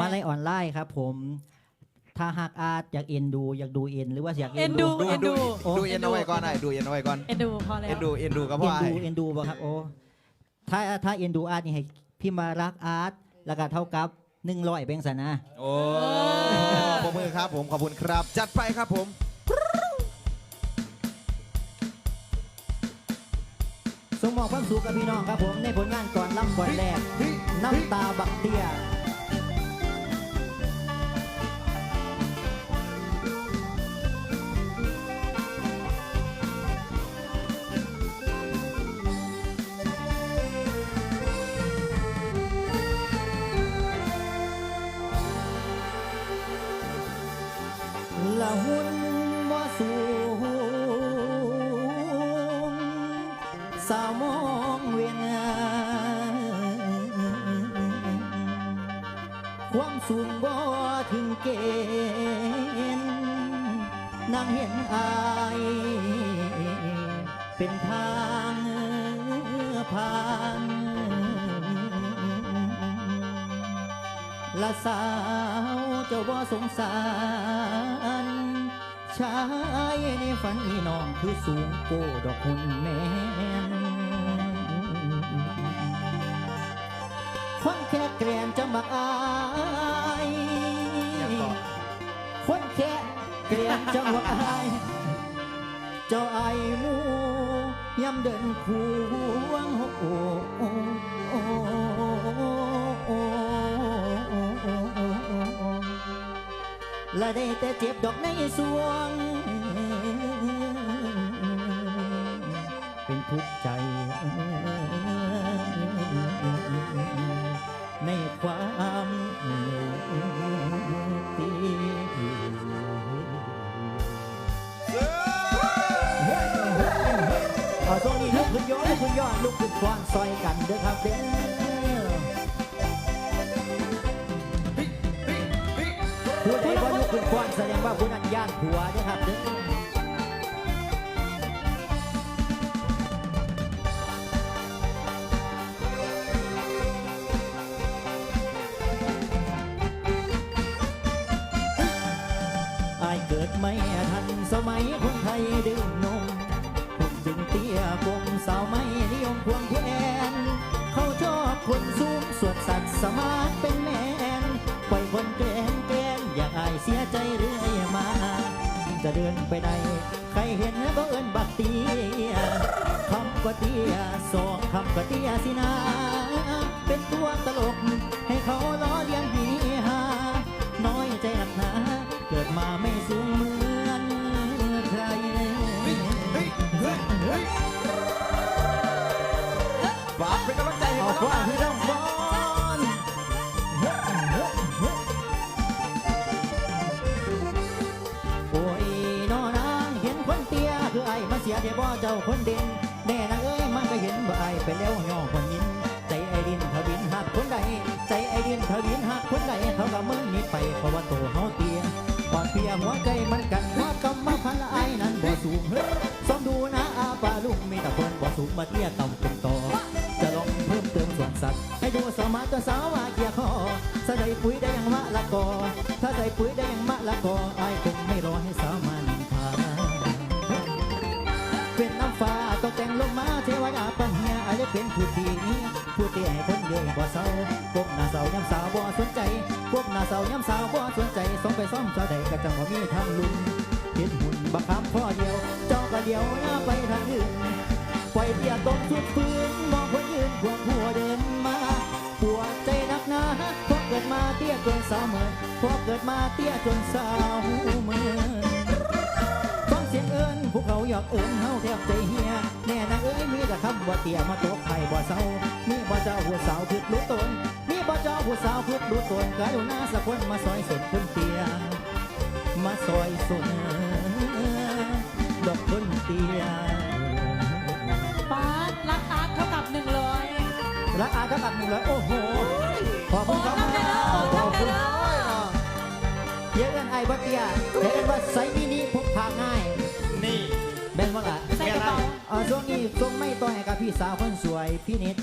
มาไล่ออนไลน์ครับผม ถ้าหากอาร์ตอยากเอ็นดู อยากดูเอ็นหรือว่าอยากเอ็นดูดูเอ็นดูดูดูเอ็นเอาไว้ก่อนไอ้ดูเอ็นเอาไว้ก่อนเอ็นดูพอแล้วเอ็นดูเอ็นดูกับเอ็พ่อนไอ้ดูเอ็นดูบ่ครับโอ้ถ้าถ้าเอ็นดูอาร์ตนี่ให้พี่มารักอาร์ตแล้วก็เท่ากับหนึ่งร้อยเป็นสันนะ โอ้ปรบมือครับผมขอบคุณครับ จัดไปครับผมสมมองความสุขกับพี่น้องครับผม ในผลงานก่อนล่ำก่อนแรกน้ำตาบักเตี้ย ละหุ่นบ่สูงสาวมองเวียนความสูงบ่ถึงเกณฑ์นางเห็นอายเป็นทางผ่าน ละสาวเจ้าบ่สงสาร ชายในฝันอีน้องคือสูงโกดอกหุ่นแม่นคนแค่แกรนจะมักอายยังต่อคนแค่เกลียนจังหวะอายเจ้าไอ้ายหมูย้ำเดินควงโอ้ และได้แต่เจ็บดอกในสวง เป็นทุกข์ใจ ในความตีเอาตรงนี้ลุกขึ้นย้อนลุกขึ้นย้อนลุกขึ้นควานซอยกันเด้อครับเด้อ สดงว่าผู้นั้นย่านผัวเด้อครับเด้อเกิดไม่ทันสมัยคนไทยดื่มนมผมจึงเตี้ยกลมสาวไม่นิยมควงแขนเขาชอบคนสูงสวดสัตว์สมาร์ทเป็นแมนปล่อยคนแกล้งแกล้งอยากอายเสียใจเรื่อ จะเดินไปไหนใครเห็นก็เอิ้นบักเตียคำก็เตียสองคำก็เตียสินา เป็นตัวตลก ให้เขาล้อเลียนฮีฮาน้อยใจหนักหนา เกิดมาไม่สูงมือ บ่เจ้าคนเด่นแน่นะเอ้ยมันก็เห็นว่าไอไปแล้วย่อคนยินใจไอดินทวินหักคนใดใจไอดินทวินหักคนใดเขาก็มึงนีไปเพราะว่าโตเฮาเตี้ยบอดเพียหัวใจมันกันเพราะกำมาพันละไอนั้นบ่สูงเฮ้ยซ้อมดูนะอาปาลุงมีแต่คนบ่สูงมาเตี้ยต่ำเป็นต่อจะลองเพิ่มเติมส่วนสัตว์ให้ดูสมารตัวสาวว่าเกียร์คอใส่ปุ๋ยได้ย่างมะละกอถ้าใส่ปุ๋ยได้ย่างมะละกอไอ้ายคงไม่รอให้สาวมัน ฟ้าตกแต่งลงมาเทวดาปัญญาอะไรเป็นผู้ดีผู้ที่ให้คนเดียวบ่เศร้าพวกหน้าเศร้าย้ำสาวบ่สนใจพวกหน้าเศร้าย้ำสาวบ่สนใจส่งไปซ่อมเจ้าใดก็จังว่ามีทางลุนเห็นหุ่นบักคำข้อเดียว เจ้าก็เดียวอย่าไปทางอื่นปล่อยเตียตกสุดฟื้นมองคนยืนควงหัวเดินมาปวดใจนักหนาเพราะเกิดมาเตี้ยจนสาวเหมือนเพราะเกิดมาเตี้ยจนสาว เตี่ยมาตกไผ่บ่เศร้ามีบ่เจ้าหัวสาวพึกรู้ตนมีบ่เจ้าหัวสาวพึกรู้ตนกายหน้าสักคนมาซอยสนคนเตียมาซอยสนดอกคนเตียปารักอาร์ตเท่ากับหนึ่งร้อยรักอาเท่ากับหนึ่งร้อยโอ้โหขอบคุณครับทำได้แล้วโอ้ขอบคุณแล้เยอะกันไอ้บ่เตียเยอะกันว่าไซมินิพกพาง่ายนี่ แม่นว่าล่ะใส่กระเป๋า เอ่อช่วงนี้ช่วงไม่ต่อยกับพี่สาวคนสวยพี่เนต